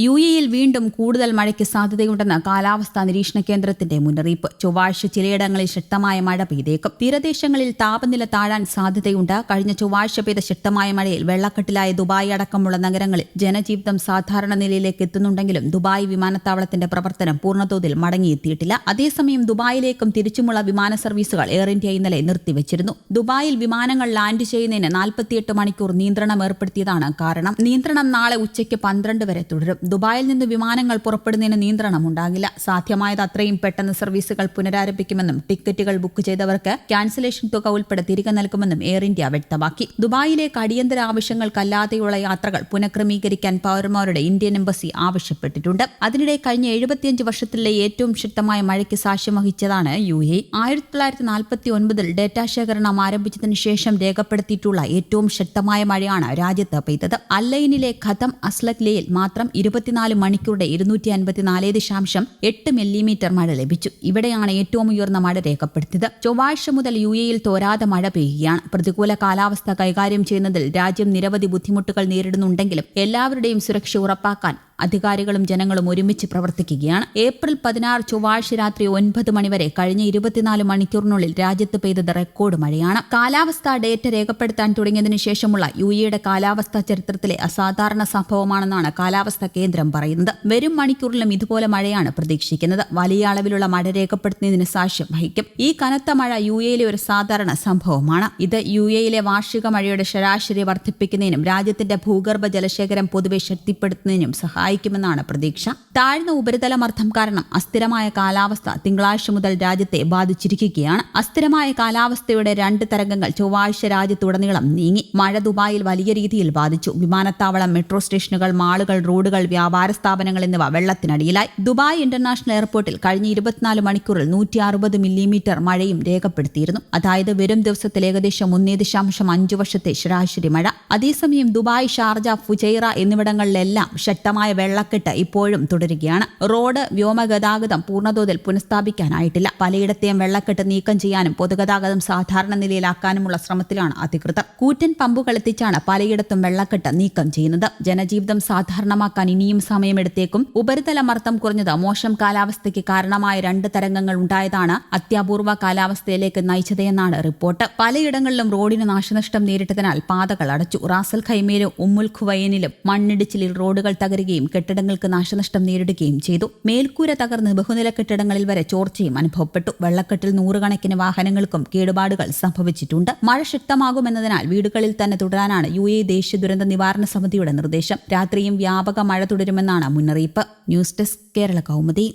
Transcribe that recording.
U എയിൽ വീണ്ടും കൂടുതൽ മഴയ്ക്ക് സാധ്യതയുണ്ടെന്ന് കാലാവസ്ഥാ നിരീക്ഷണ കേന്ദ്രത്തിന്റെ മുന്നറിയിപ്പ്. ചൊവ്വാഴ്ച ചിലയിടങ്ങളിൽ ശക്തമായ മഴ പെയ്തേക്കും. തീരദേശങ്ങളിൽ താപനില താഴാൻ സാധ്യതയുണ്ട്. കഴിഞ്ഞ ചൊവ്വാഴ്ച പെയ്ത ശക്തമായ മഴയിൽ വെള്ളക്കെട്ടിലായ ദുബായ് അടക്കമുള്ള നഗരങ്ങളിൽ ജനജീവിതം സാധാരണ നിലയിലേക്ക് എത്തുന്നുണ്ടെങ്കിലും ദുബായ് വിമാനത്താവളത്തിന്റെ പ്രവർത്തനം പൂർണതോതിൽ മടങ്ങിയെത്തിയിട്ടില്ല. അതേസമയം ദുബായിലേക്കും തിരിച്ചുമുള്ള വിമാന സർവീസുകൾ എയർ ഇന്ത്യ ഇന്നലെ നിർത്തിവച്ചിരുന്നു. ദുബായിൽ വിമാനങ്ങൾ ലാൻഡ് ചെയ്യുന്നതിന് നാൽപ്പത്തിയെട്ട് മണിക്കൂർ നിയന്ത്രണം ഏർപ്പെടുത്തിയതാണ് കാരണം. നിയന്ത്രണം നാളെ ഉച്ചയ്ക്ക് പന്ത്രണ്ട് വരെ തുടരും. ദുബായിൽ നിന്ന് വിമാനങ്ങൾ പുറപ്പെടുന്നതിന് നിയന്ത്രണം ഉണ്ടാകില്ല. സാധ്യമായത് അത്രയും പെട്ടെന്ന് സർവീസുകൾ പുനരാരംഭിക്കുമെന്നും ടിക്കറ്റുകൾ ബുക്ക് ചെയ്തവർക്ക് ക്യാൻസലേഷൻ തുക ഉൾപ്പെടെ തിരികെ നൽകുമെന്നും എയർ ഇന്ത്യ വ്യക്തമാക്കി. ദുബായിലേക്ക് അടിയന്തര ആവശ്യങ്ങൾക്കല്ലാതെയുള്ള യാത്രകൾ പുനഃക്രമീകരിക്കാൻ പൌരന്മാരുടെ ഇന്ത്യൻ എംബസി ആവശ്യപ്പെട്ടിട്ടുണ്ട്. അതിനിടെ കഴിഞ്ഞ എഴുപത്തിയഞ്ച് വർഷത്തിലെ ഏറ്റവും ശക്തമായ മഴയ്ക്ക് സാക്ഷ്യം വഹിച്ചതാണ് യു എ ആയിരത്തി തൊള്ളായിരത്തി നാൽപ്പത്തി ഒൻപതിൽ ഡേറ്റാ ശേഖരണം ആരംഭിച്ചതിന് ശേഷം രേഖപ്പെടുത്തിയിട്ടുള്ള ഏറ്റവും ശക്തമായ മഴയാണ് രാജ്യത്ത് പെയ്തത്. അല്ലൈനിലെ ഖതം അസ്ലഖ്ലയിൽ മാത്രം ഇരുപത്തിനാല് മണിക്കൂറുടെ ഇരുന്നൂറ്റി അൻപത്തിനാല് ദശാംശം എട്ട് മില്ലിമീറ്റർ മഴ ലഭിച്ചു. ഇവിടെയാണ് ഏറ്റവും ഉയർന്ന മഴ രേഖപ്പെടുത്തിയത്. ചൊവ്വാഴ്ച മുതൽ യു എയിൽ തോരാതെ മഴ പെയ്യുകയാണ്. പ്രതികൂല കാലാവസ്ഥ കൈകാര്യം ചെയ്യുന്നതിൽ രാജ്യം നിരവധി ബുദ്ധിമുട്ടുകൾ നേരിടുന്നുണ്ടെങ്കിലും എല്ലാവരുടെയും സുരക്ഷ ഉറപ്പാക്കാൻ അധികാരികളും ജനങ്ങളും ഒരുമിച്ച് പ്രവർത്തിക്കുകയാണ്. ഏപ്രിൽ പതിനാറ് ചൊവ്വാഴ്ച രാത്രി ഒൻപത് മണിവരെ കഴിഞ്ഞ ഇരുപത്തിനാല് മണിക്കൂറിനുള്ളിൽ രാജ്യത്ത് പെയ്തത് റെക്കോർഡ് മഴയാണ്. കാലാവസ്ഥാ ഡേറ്റ രേഖപ്പെടുത്താൻ തുടങ്ങിയതിനു ശേഷമുള്ള യു എയുടെ കാലാവസ്ഥാ ചരിത്രത്തിലെ അസാധാരണ സംഭവമാണെന്നാണ് കാലാവസ്ഥാ കേന്ദ്രം പറയുന്നത്. വരും മണിക്കൂറിലും ഇതുപോലെ മഴയാണ് പ്രതീക്ഷിക്കുന്നത്. വലിയ അളവിലുള്ള മഴ രേഖപ്പെടുത്തുന്നതിന് സാക്ഷ്യം വഹിക്കും. ഈ കനത്ത മഴ യു എയിലെ ഒരു സാധാരണ സംഭവമാണ്. ഇത് യു എയിലെ വാർഷിക മഴയുടെ ശരാശരി വർദ്ധിപ്പിക്കുന്നതിനും രാജ്യത്തിന്റെ ഭൂഗർഭ ജലശേഖരം പൊതുവെ ശക്തിപ്പെടുത്തുന്നതിനും സഹായിക്കുമെന്നാണ് പ്രതീക്ഷ. താഴ്ന്ന ഉപരിതലമർദ്ദം കാരണം അസ്ഥിരമായ കാലാവസ്ഥ തിങ്കളാഴ്ച മുതൽ രാജ്യത്തെ ബാധിച്ചിരിക്കുകയാണ്. അസ്ഥിരമായ കാലാവസ്ഥയുടെ രണ്ട് തരംഗങ്ങൾ ചൊവ്വാഴ്ച രാജ്യത്തുടനീളം നീങ്ങി. മഴ ദുബായിൽ വലിയ രീതിയിൽ ബാധിച്ചു. വിമാനത്താവളം മെട്രോ സ്റ്റേഷനുകൾ മാളുകൾ റോഡുകൾ വ്യാപാര സ്ഥാപനങ്ങൾ എന്നിവ വെള്ളത്തിനടിയിലായി. ദുബായ് ഇന്റർനാഷണൽ എയർപോർട്ടിൽ കഴിഞ്ഞ ഇരുപത്തിനാല് മണിക്കൂറിൽ നൂറ്റി അറുപത് മില്ലിമീറ്റർ മഴയും രേഖപ്പെടുത്തിയിരുന്നു. അതായത് വരും ദിവസത്തിൽ ഏകദേശം ഒന്നേ ദശാംശം അഞ്ചു വർഷത്തെ ശരാശരി മഴ. അതേസമയം ദുബായ് ഷാർജ ഫുജൈറ എന്നിവിടങ്ങളിലെല്ലാം ശക്തമായ വെള്ളക്കെട്ട് ഇപ്പോഴും തുടരുകയാണ്. റോഡ് വ്യോമഗതാഗതം പൂർണതോതിൽ പുനഃസ്ഥാപിക്കാനായിട്ടില്ല. പലയിടത്തെയും വെള്ളക്കെട്ട് നീക്കം ചെയ്യാനും പൊതുഗതാഗതം സാധാരണ നിലയിലാക്കാനുമുള്ള ശ്രമത്തിലാണ് അധികൃതർ. കൂറ്റൻ പമ്പുകൾ എത്തിച്ചാണ് പലയിടത്തും വെള്ളക്കെട്ട് നീക്കം ചെയ്യുന്നത്. ജനജീവിതം സാധാരണമാക്കാൻ ഇനിയും സമയമെടുത്തേക്കും ഉപരിതല മർദ്ദം കുറഞ്ഞത് മോശം കാലാവസ്ഥയ്ക്ക് കാരണമായ രണ്ട് തരംഗങ്ങൾ ഉണ്ടായതാണ് അത്യാപൂർവ കാലാവസ്ഥയിലേക്ക് നയിച്ചതെന്നാണ് റിപ്പോർട്ട്. പലയിടങ്ങളിലും റോഡിന് നാശനഷ്ടം നേരിട്ടതിനാൽ പാതകൾ അടച്ചു. റാസൽ ഖൈമയിലും ഉമ്മുൽ ഖുവൈനിലും മണ്ണിടിച്ചിലിൽ റോഡുകൾ തകരുകയും കെട്ടിടങ്ങൾക്ക് നാശനഷ്ടം നേരിടുകയും ചെയ്തു. മേൽക്കൂര തകർന്ന് ബഹുനില കെട്ടിടങ്ങളിൽ വരെ ചോർച്ചയും അനുഭവപ്പെട്ടു. വെള്ളക്കെട്ടിൽ നൂറുകണക്കിന് വാഹനങ്ങൾക്കും കേടുപാടുകൾ സംഭവിച്ചിട്ടുണ്ട്. മഴ ശക്തമാകുമെന്നതിനാൽ വീടുകളിൽ തന്നെ തുടരാനാണ് യു എ ദേശീയ ദുരന്ത നിവാരണ സമിതിയുടെ നിർദ്ദേശം. രാത്രിയും വ്യാപക മഴ തുടരുമെന്നാണ് മുന്നറിയിപ്പ്. News desk Kerala Kaumudi.